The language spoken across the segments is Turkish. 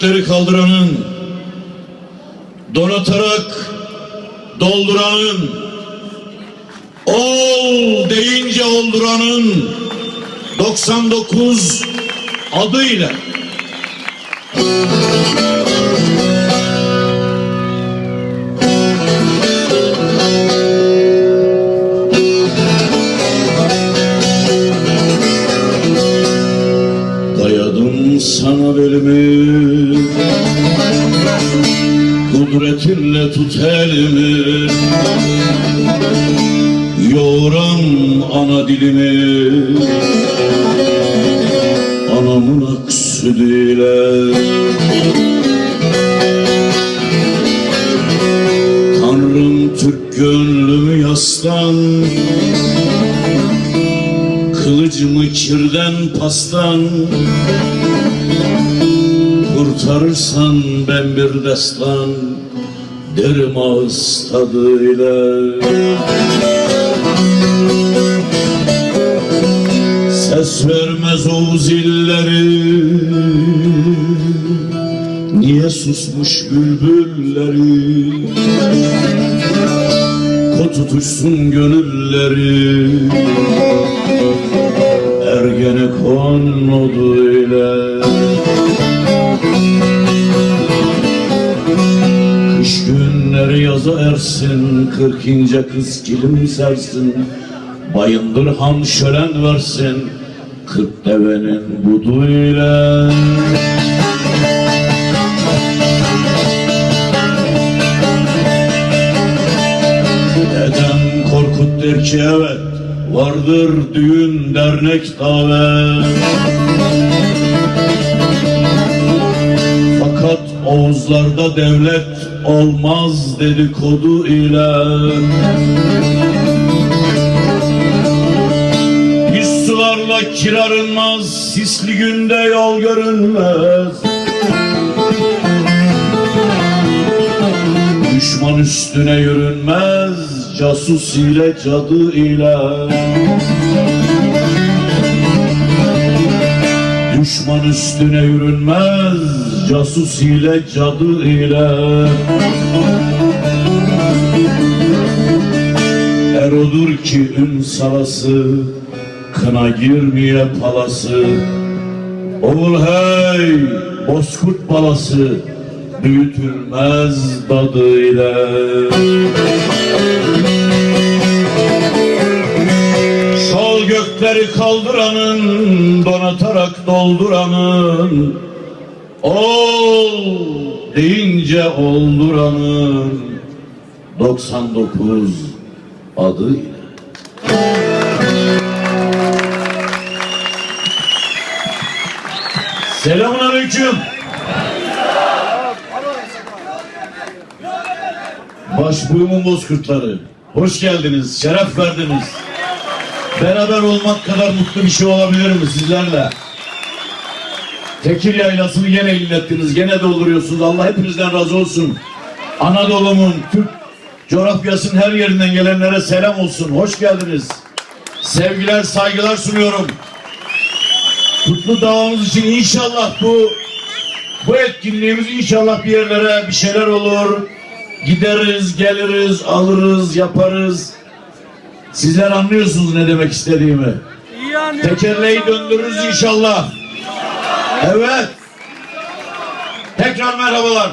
Şol gökleri kaldıranın, donatarak dolduranın, ol deyince olduranın 99 adıyla Kudretinle tut elimi. Yoğuran ana dilimi. Anamın ak sütüyle Tanrım Türk gönlümü yaslan. Kılıcımı kirden pastan Kurtarırsan ben bir destan Derim ağız tadıyla. Ses vermez o zilleri. Niye susmuş bülbülleri? Ko tutuşsun gönülleri. Ergenekon oduyla yaza ersin Kırk ince kız kilim sersin. Bayındır han şölen versin Kırk devenin buduyla. Dedem Korkut der ki evet Vardır düğün dernek davet. Fakat Oğuzlarda devlet olmaz dedikodu ile Yüz sularla kirarınmaz Sisli günde yol görünmez. Düşman üstüne yürünmez Casus ile cadı ile Düşman üstüne yürünmez Casus ile cadı ile. Er odur ki ün salası Kına girmeye palası. Oğul hey bozkurt balası Büyütülmez dadıyla Şol gökleri kaldıranın Donatarak dolduranın Ol deyince olduranın 99 adıyla Selamun aleyküm. Başbuğumun bozkurtları. Hoş geldiniz, şeref verdiniz. Beraber olmak kadar mutlu bir şey olabilir mi sizlerle? Tekir yaylasını gene illettiniz, gene dolduruyorsunuz. Allah hepinizden razı olsun. Anadolu'mun, Türk coğrafyasının her yerinden gelenlere selam olsun. Hoş geldiniz. Sevgiler, saygılar sunuyorum. Kutlu davamız için inşallah bu bu etkinliğimiz inşallah bir yerlere bir şeyler olur. Gideriz, geliriz, alırız, yaparız. Sizler anlıyorsunuz ne demek istediğimi. Tekerleği döndürürüz inşallah. Evet. Tekrar merhabalar.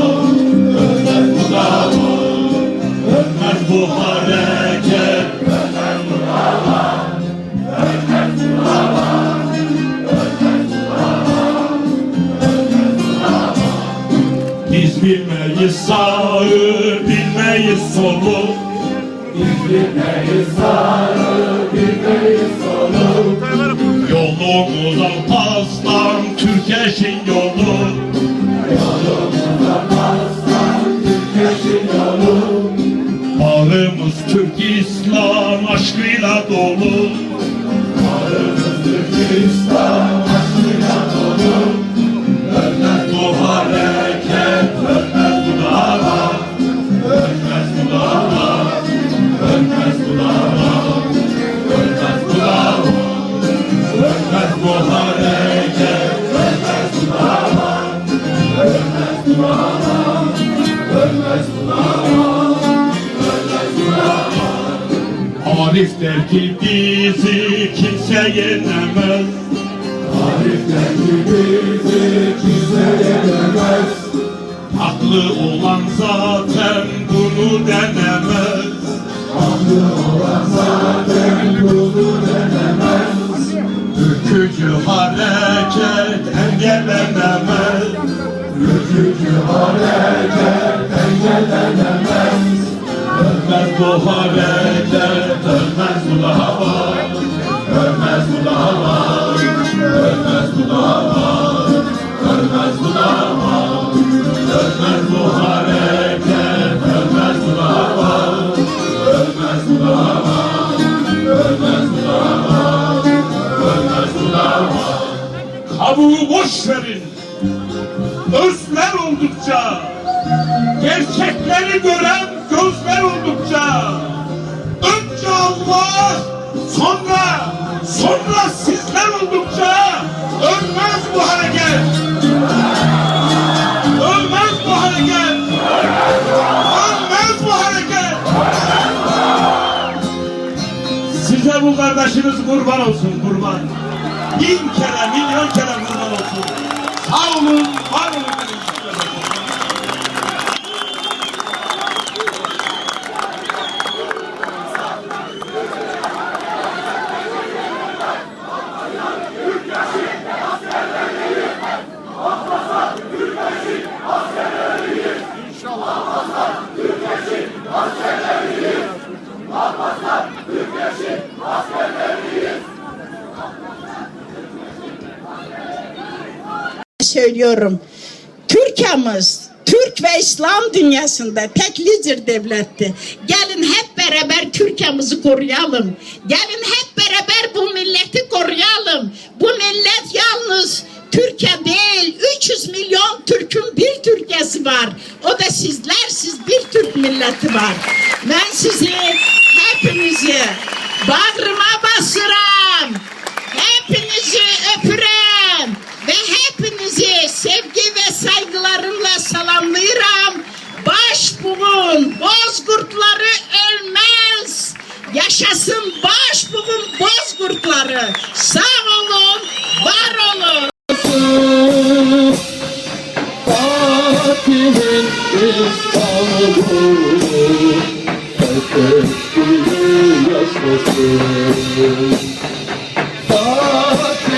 bu hareket Öter Kur'an'a Öter Kur'an'a Öter Kur'an'a Öter Kur'an'a Biz bilmeyiz sağı bilmeyiz solu Biz bilmeyiz sağı bilmeyiz solu Yolumuzdan pastan Türkeş'in yolu. Yolumuzdan pastan Türkeş'in yolu Türk İslam aşkıyla dolu. Bu hareket ölmez bu dava Ölmez bu dava Ölmez bu dava Ölmez bu dava Ölmez bu hareket dava Arif der ki bizi kimse yenemez Haklı olan zaten bunu denemez. Haklı olan zaten bunu denemez. Ülkücü hareket engellenemez. Ülkücü hareket engellenemez. Ölmez bu hareket, ölmez bu dava. Ölmez bu dava. Ölmez bu dava. Ölmez bu dava. Ölmez bu hareket, ölmez bu dava. Ölmez bu dava. Ölmez bu dava. Ölmez bu dava. Kabuğu boş verin. Özler oldukça, gerçekleri gören gözler oldukça, önce Allah, sonra, sonra sizler oldukça ölmez bu hareket. Ölmez bu hareket. Ölmez bu hareket. Size bu kardeşiniz kurban olsun kurban. Bin kere, milyon kere kurban olsun. Sağ olun, var olun. Söylüyorum. Türkiye'miz Türk ve İslam dünyasında tek lider devletti. Gelin hep beraber Türkiye'mizi koruyalım. Gelin hep beraber bu milleti koruyalım. Bu millet yalnız Türkiye değil, 300 milyon Türk'ün bir Türkiye'si var. O da sizler, siz bir Türk milleti var. Ben sizi hepinizi bağrıma basıram. Hepinizi öpürüm ve hepinizi sevgi ve saygılarımla salamlayıram. Baş buğun, bozkurtları ölmez. Yaşasın baş buğun bozkurtları. Sağ olun, var olun. Fatih'in İstanbul'u yaşasın Fatih'in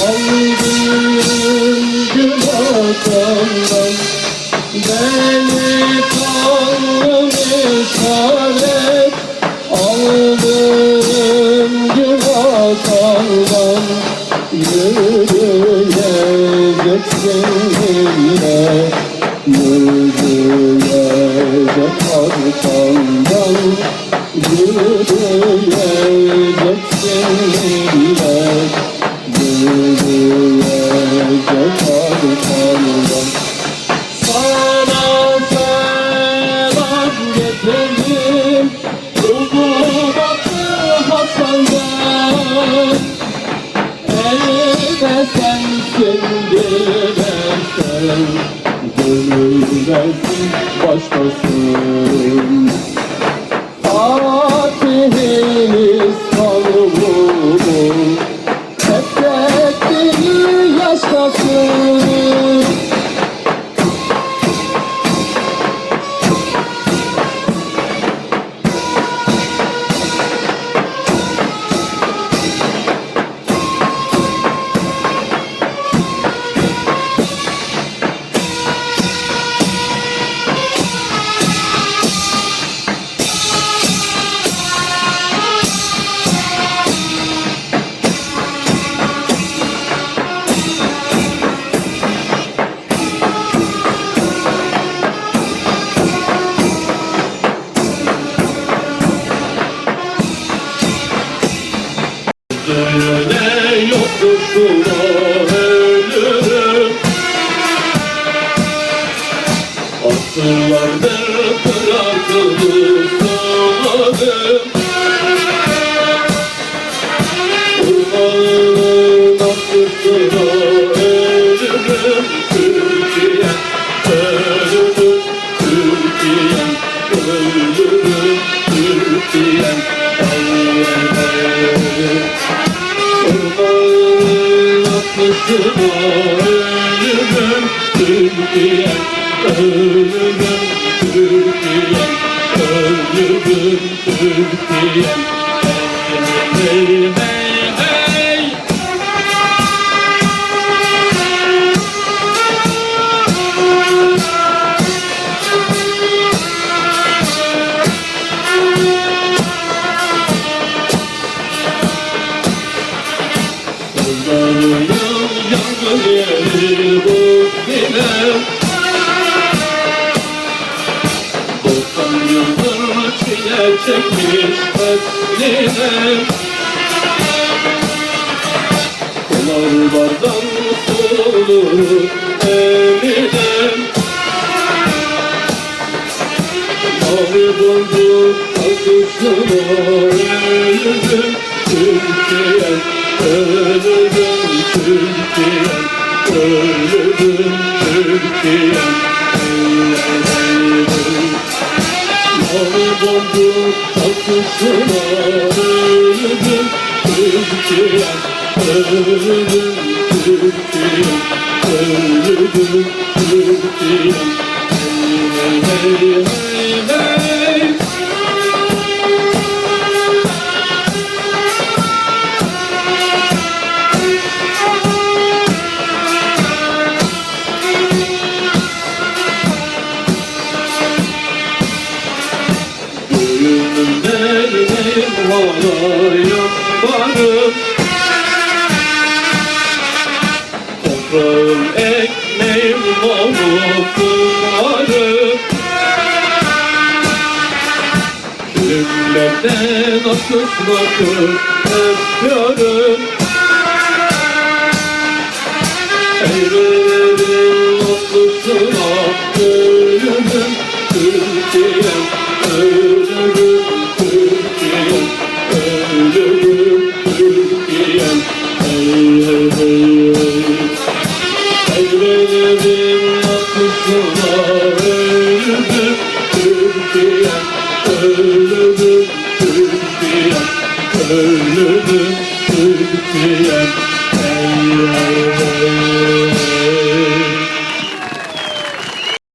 Aldığım gün akışına ölürüm Türkiye ölürüm Türkiye ölürüm Türkiye Hey hey çekmiş hasline Kenarlardan sorulur eline Mavi boncuk takışına ölürüm Türkiye ölürüm Türkiye ölürüm Türkiye. ölürüm Mavi boncuk takışına ölürüm Türkiye ölürüm Türkiye ölürüm Türkiye Hey hey hey hey benim varım Toprağım ekmeğim namusum varım Külümlerden akışmakı öpüyorum Eğrilerin